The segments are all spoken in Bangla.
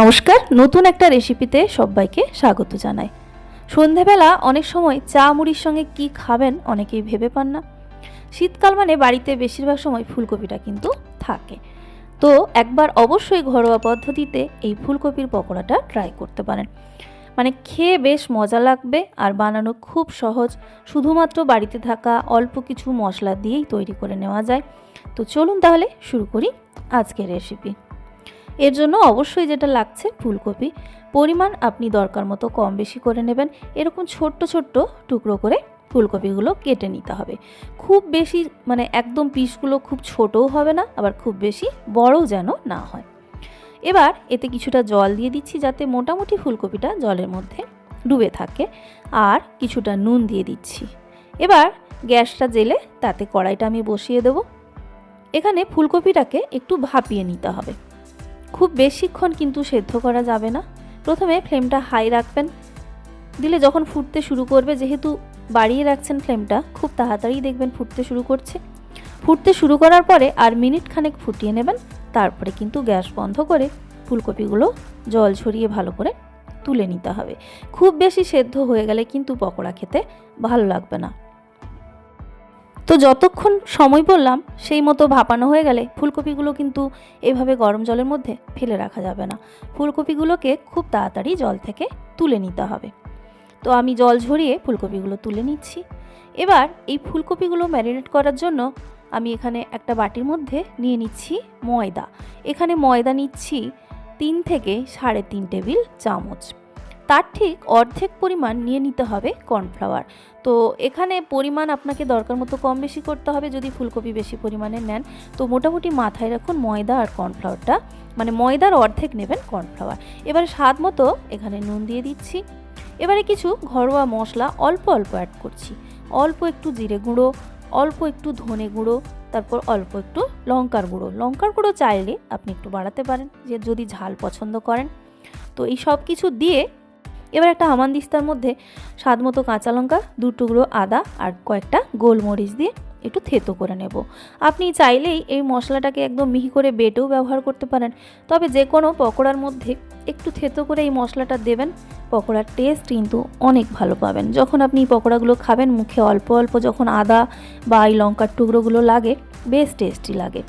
নমস্কার, নতুন একটা রেসিপিতে সবাইকে স্বাগত জানাই। সন্ধেবেলা অনেক সময় চা মুড়ির সঙ্গে কি খাবেন অনেকেই ভেবে পান না। শীতকাল মানে বাড়িতে বেশিরভাগ সময় ফুলকপিটা কিন্তু থাকে। তো একবার অবশ্যই ঘরোয়া পদ্ধতিতে এই ফুলকপির পকোড়াটা ট্রাই করতে পারেন। মানে খেয়ে বেশ মজা লাগবে আর বানানো খুব সহজ। শুধুমাত্র বাড়িতে থাকা অল্প কিছু মশলা দিয়েই তৈরি করে নেওয়া যায়। তো চলুন তাহলে শুরু করি আজকের রেসিপি এর জন্য অবশ্যই যেটা লাগছে ফুলকপি। পরিমাণ আপনি দরকার মতো কম বেশি করে নেবেন। এরকম ছোট্ট ছোট্ট টুকরো করে ফুলকপিগুলো কেটে নিতে হবে। খুব বেশি মানে একদম পিসগুলো খুব ছোটও হবে না, আবার খুব বেশি বড়ও যেন না হয়। এবার এতে কিছুটা জল দিয়ে দিচ্ছি যাতে মোটামুটি ফুলকপিটা জলের মধ্যে ডুবে থাকে। আর কিছুটা নুন দিয়ে দিচ্ছি। এবার গ্যাসটা জেলে তাতে কড়াইটা আমি বসিয়ে দেবো। এখানে ফুলকপিটাকে একটু ভাপিয়ে নিতে হবে। খুব বেশিক্ষণ কিন্তু সেদ্ধ করা যাবে না। প্রথমে ফ্লেমটা হাই রাখবেন। দিলে যখন ফুটতে শুরু করবে, যেহেতু বাড়িয়ে রাখছেন ফ্লেমটা, খুব তাড়াতাড়ি দেখবেন ফুটতে শুরু করছে। ফুটতে শুরু করার পরে আর মিনিট খানেক ফুটিয়ে নেবেন। তারপরে কিন্তু গ্যাস বন্ধ করে ফুলকপিগুলো জল ছড়িয়ে ভালো করে তুলে নিতে হবে। খুব বেশি সেদ্ধ হয়ে গেলে কিন্তু পকোড়া খেতে ভালো লাগবে না। তো যতক্ষণ সময় বললাম, সেই মতো ভাপানো হয়ে গেলে ফুলকপিগুলো কিন্তু এভাবে গরম জলের মধ্যে ফেলে রাখা যাবে না। ফুলকপিগুলোকে খুব তাড়াতাড়ি জল থেকে তুলে নিতে হবে। তো আমি জল ঝরিয়ে ফুলকপিগুলো তুলে নিচ্ছি। এবার এই ফুলকপিগুলো ম্যারিনেট করার জন্য আমি এখানে একটা বাটির মধ্যে নিয়ে নিচ্ছি ময়দা। এখানে ময়দা নিচ্ছি তিন থেকে সাড়ে তিন টেবিল চামচ। তার ঠিক অর্ধেক পরিমাণ নিয়ে নিতে হবে কর্নফ্লাওয়ার। তো এখানে পরিমাণ আপনাকে দরকার মতো কম বেশি করতে হবে, যদি ফুলকপি বেশি পরিমাণে নেন। তো মোটামুটি মাথায় রাখুন ময়দা আর কর্নফ্লাওয়ারটা মানে ময়দার অর্ধেক নেবেন কর্নফ্লাওয়ার। এবারে স্বাদ মতো এখানে নুন দিয়ে দিচ্ছি। এবারে কিছু ঘরোয়া মশলা অল্প অল্প অ্যাড করছি। অল্প একটু জিরে গুঁড়ো, অল্প একটু ধনে গুঁড়ো, তারপর অল্প একটু লঙ্কার গুঁড়ো। লঙ্কার গুঁড়ো চাইলে আপনি একটু বাড়াতে পারেন, যে যদি ঝাল পছন্দ করেন। তো এই সব কিছু দিয়ে এবার একটা হামানদিস্তার মধ্যে স্বাদ মতো কাঁচা লঙ্কা, দু টুকরো আদা আর কয়েকটা গোলমরিচ দিয়ে একটু থেতো করে নেব। আপনি চাইলেই এই মশলাটাকে একদম মিহি করে বেটেও ব্যবহার করতে পারেন, তবে যে কোনো পকোড়ার মধ্যে একটু থেতো করে এই মশলাটা দেবেন, পকোড়ার টেস্ট কিন্তু অনেক ভালো পাবেন। যখন আপনি পকোড়াগুলো খাবেন, মুখে অল্প অল্প যখন আদা বা এই লঙ্কার টুকরোগুলো লাগে, বেশ টেস্টি লাগে।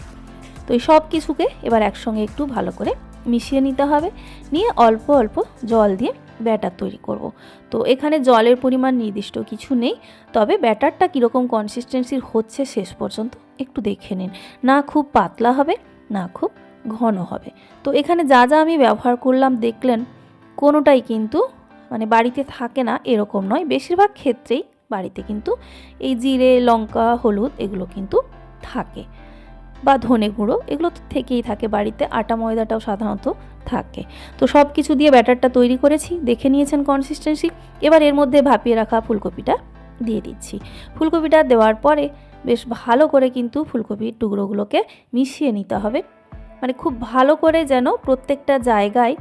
তো এই সব কিছুকে এবার একসঙ্গে একটু ভালো করে মিশিয়ে নিতে হবে, নিয়ে অল্প অল্প জল দিয়ে ব্যাটার তৈরি করব। তো এখানে জলের পরিমাণ নির্দিষ্ট কিছু নেই, তবে ব্যাটারটা কীরকম কনসিস্টেন্সির হচ্ছে শেষ পর্যন্ত একটু দেখে নিন। না খুব পাতলা হবে, না খুব ঘন হবে। তো এখানে যা যা আমি ব্যবহার করলাম দেখলেন, কোনোটাই কিন্তু মানে বাড়িতে থাকে না, এরকম নয়। বেশিরভাগ ক্ষেত্রেই বাড়িতে কিন্তু এই জিরে, লঙ্কা, হলুদ এগুলো কিন্তু থাকে। বা ধনে গুঁড়ো, এগুলো তো থেকেই থাকে বাড়িতে, আটা ময়দাটাও সাধারণত থাকে। তো সব কিছু দিয়ে ব্যাটারটা তৈরি করেছি, দেখে নিয়েছেন কনসিস্টেন্সি এবার এর মধ্যে ভাপিয়ে রাখা ফুলকপিটা দিয়ে দিচ্ছি। ফুলকপিটা দেওয়ার পরে বেশ ভালো করে কিন্তু ফুলকপির টুকরোগুলোকে মিশিয়ে নিতে হবে। মানে খুব ভালো করে যেন প্রত্যেকটা জায়গায়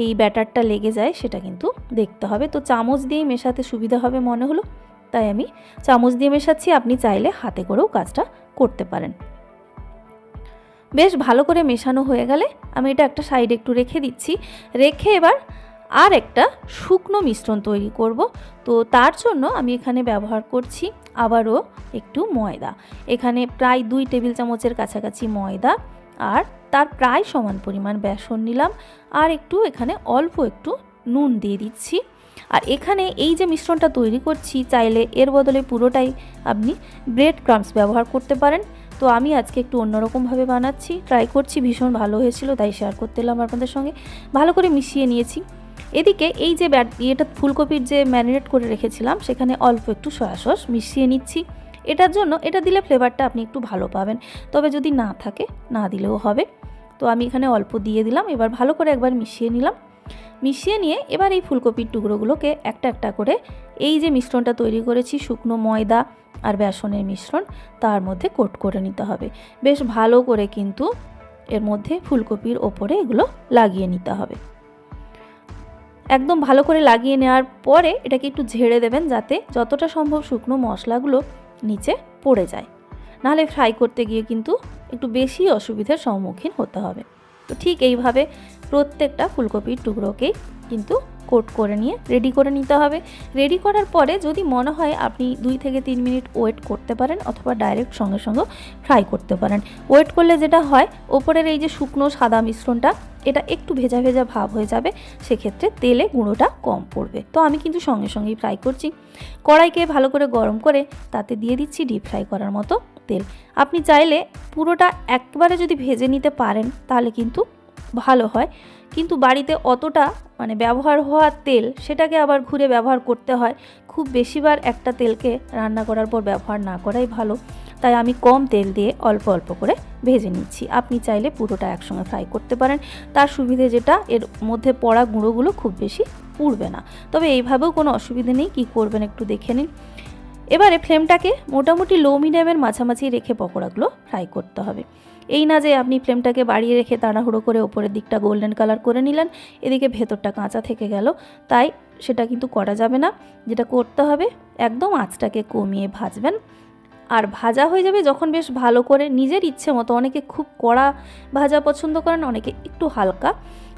এই ব্যাটারটা লেগে যায়, সেটা কিন্তু দেখতে হবে। তো চামচ দিয়েই মেশাতে সুবিধা হবে মনে হলো। তাই আমি চামচ দিয়ে মেশাচ্ছি, আপনি চাইলে হাতে করেও কাজটা করতে পারেন। বেশ ভালো করে মেশানো হয়ে গেলে আমি এটা একটা সাইডে একটু রেখে দিচ্ছি। রেখে এবার আর একটা শুকনো মিশ্রণ তৈরি করব। তো তার জন্য আমি এখানে ব্যবহার করছি আবারও একটু ময়দা। এখানে প্রায় দুই টেবিল চামচের কাছাকাছি ময়দা আর তার প্রায় সমান পরিমাণ বেসন নিলাম আর একটু এখানে অল্প একটু নুন দিয়ে দিচ্ছি। আর এখানে এই যে মিশ্রণটা তৈরি করছি, চাইলে এর বদলে পুরোটাই আপনি ব্রেড ক্রামস ব্যবহার করতে পারেন। তো আমি আজকে একটু অন্যরকমভাবে বানাচ্ছি। ট্রাই করছি, ভীষণ ভালো হয়েছিল, তাই শেয়ার করতে এলাম আপনাদের সঙ্গে। ভালো করে মিশিয়ে নিয়েছি। এদিকে এই যে ব্যাট ইয়েটা ফুলকপির যে ম্যারিনেট করে রেখেছিলাম, সেখানে অল্প একটু সয়া সস মিশিয়ে নিচ্ছি। এটার জন্য, এটা দিলে ফ্লেভারটা আপনি একটু ভালো পাবেন। তবে যদি না থাকে, না দিলেও হবে। তো আমি এখানে অল্প দিয়ে দিলাম। এবার ভালো করে একবার মিশিয়ে নিলাম। মিশিয়ে নিয়ে এবার এই ফুলকপির টুকরোগুলোকে একটা একটা করে এই যে মিশ্রণটা তৈরি করেছি, শুকনো ময়দা আর বেসনের মিশ্রণ, তার মধ্যে কোট করে নিতে হবে। বেশ ভালো করে কিন্তু এর মধ্যে ফুলকপির ওপরে এগুলো লাগিয়ে নিতে হবে। একদম ভালো করে লাগিয়ে নেওয়ার পরে এটাকে একটু ঝেড়ে দেবেন যাতে যতটা সম্ভব শুকনো মশলাগুলো নিচে পড়ে যায়। নাহলে ফ্রাই করতে গিয়ে কিন্তু একটু বেশি অসুবিধার সম্মুখীন হতে হবে। তো ঠিক এইভাবে প্রত্যেকটা ফুলকপির টুকরোকেই কিন্তু কোট করে নিয়ে রেডি করে নিতে হবে। রেডি করার পরে যদি মনে হয় আপনি দুই থেকে তিন মিনিট ওয়েট করতে পারেন অথবা ডাইরেক্ট সঙ্গে সঙ্গে ফ্রাই করতে পারেন। ওয়েট করলে যেটা হয়, ওপরের এই যে শুকনো সাদা মিশ্রণটা, এটা একটু ভেজা ভেজা ভাব হয়ে যাবে, সেক্ষেত্রে তেলে গুঁড়োটা কম পড়বে। তো আমি কিন্তু সঙ্গে সঙ্গেই ফ্রাই করছি। কড়াইকে ভালো করে গরম করে তাতে দিয়ে দিচ্ছি ডিপ ফ্রাই করার মতো তেল। আপনি চাইলে পুরোটা একবারে যদি ভেজে নিতে পারেন, তাহলে কিন্তু ভালো হয়। কিন্তু বাড়িতে অতটা মানে ব্যবহার হওয়া তেল সেটাকে আবার ঘুরে ব্যবহার করতে হয়। খুব বেশিবার একটা তেলকে রান্না করার পর ব্যবহার না করাই ভালো। তাই আমি কম তেল দিয়ে অল্প অল্প করে ভেজে নিচ্ছি। আপনি চাইলে পুরোটা একসঙ্গে ফ্রাই করতে পারেন। তার সুবিধে যেটা, এর মধ্যে পড়া গুঁড়োগুলো খুব বেশি পুড়বে না। তবে এইভাবেও কোনো অসুবিধে নেই। কী করবেন একটু দেখে নিন। এবারে ফ্লেমটাকে মোটামুটি লো মিডিয়ামের মাঝামাঝি রেখে পকোড়াগুলো ফ্রাই করতে হবে। এই না যে আপনি ফ্লেমটাকে বাড়িয়ে রেখে তাড়াহুড়ো করে ওপরের দিকটা গোল্ডেন কালার করে নিলেন, এদিকে ভেতরটা কাঁচা থেকে গেল। তাই সেটা কিন্তু করা যাবে না, যেটা করতে হবে একদম আঁচটাকে কমিয়ে ভাজবেন। আর ভাজা হয়ে যাবে যখন বেশ ভালো করে নিজের ইচ্ছে মতো, অনেকে খুব কড়া ভাজা পছন্দ করেন, অনেকে একটু হালকা।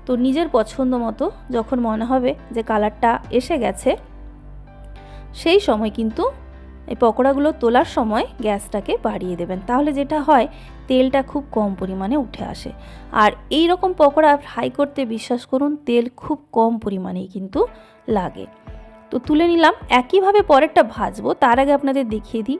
তো নিজের পছন্দ মতো যখন মনে হবে যে কালারটা এসে গেছে, সেই সময় কিন্তু এই পকোড়াগুলো তোলার সময় গ্যাসটাকে বাড়িয়ে দেবেন। তাহলে যেটা হয়, তেলটা খুব কম পরিমাণে উঠে আসে। আর এই রকম পকোড়া ফ্রাই করতে বিশ্বাস করুন, তেল খুব কম পরিমাণেই কিন্তু লাগে। তো তুলে নিলাম, একইভাবে পরেরটা ভাজবো, তার আগে আপনাদের দেখিয়ে দিই।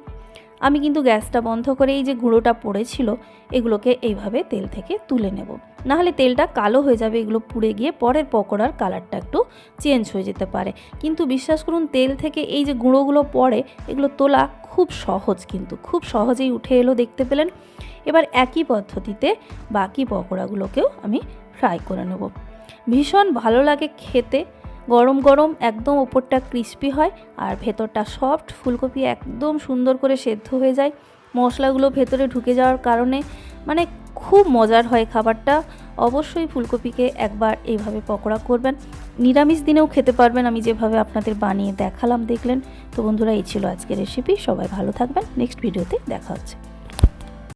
আমি কিন্তু গ্যাসটা বন্ধ করে এই যে গুঁড়োটা পড়েছিল, এগুলোকে এইভাবে তেল থেকে তুলে নেব। নাহলে তেলটা কালো হয়ে যাবে, এগুলো পুড়ে গিয়ে পরের পকোড়ার কালারটা একটু চেঞ্জ হয়ে যেতে পারে। কিন্তু বিশ্বাস করুন, তেল থেকে এই যে গুঁড়োগুলো পড়ে, এগুলো তোলা খুব সহজ কিন্তু, খুব সহজেই উঠে এলো দেখতে পেলেন। এবার একই পদ্ধতিতে বাকি পকোড়াগুলোকেও আমি ফ্রাই করে নেব। ভীষণ ভালো লাগে খেতে, গরম গরম একদম ওপরটা ক্রিস্পি হয় আর ভেতরটা সফট ফুলকপি একদম সুন্দর করে সেদ্ধ হয়ে যায়। মশলাগুলো ভেতরে ঢুকে যাওয়ার কারণে মানে খুব মজার হয় খাবারটা। অবশ্যই ফুলকপিকে একবার এইভাবে পকোড়া করবেন। নিরামিষ দিনেও খেতে পারবেন। আমি যেভাবে আপনাদের বানিয়ে দেখালাম, দেখলেন। তো বন্ধুরা, এই ছিল আজকের রেসিপি সবাই ভালো থাকবেন। নেক্সট ভিডিওতে দেখা হচ্ছে।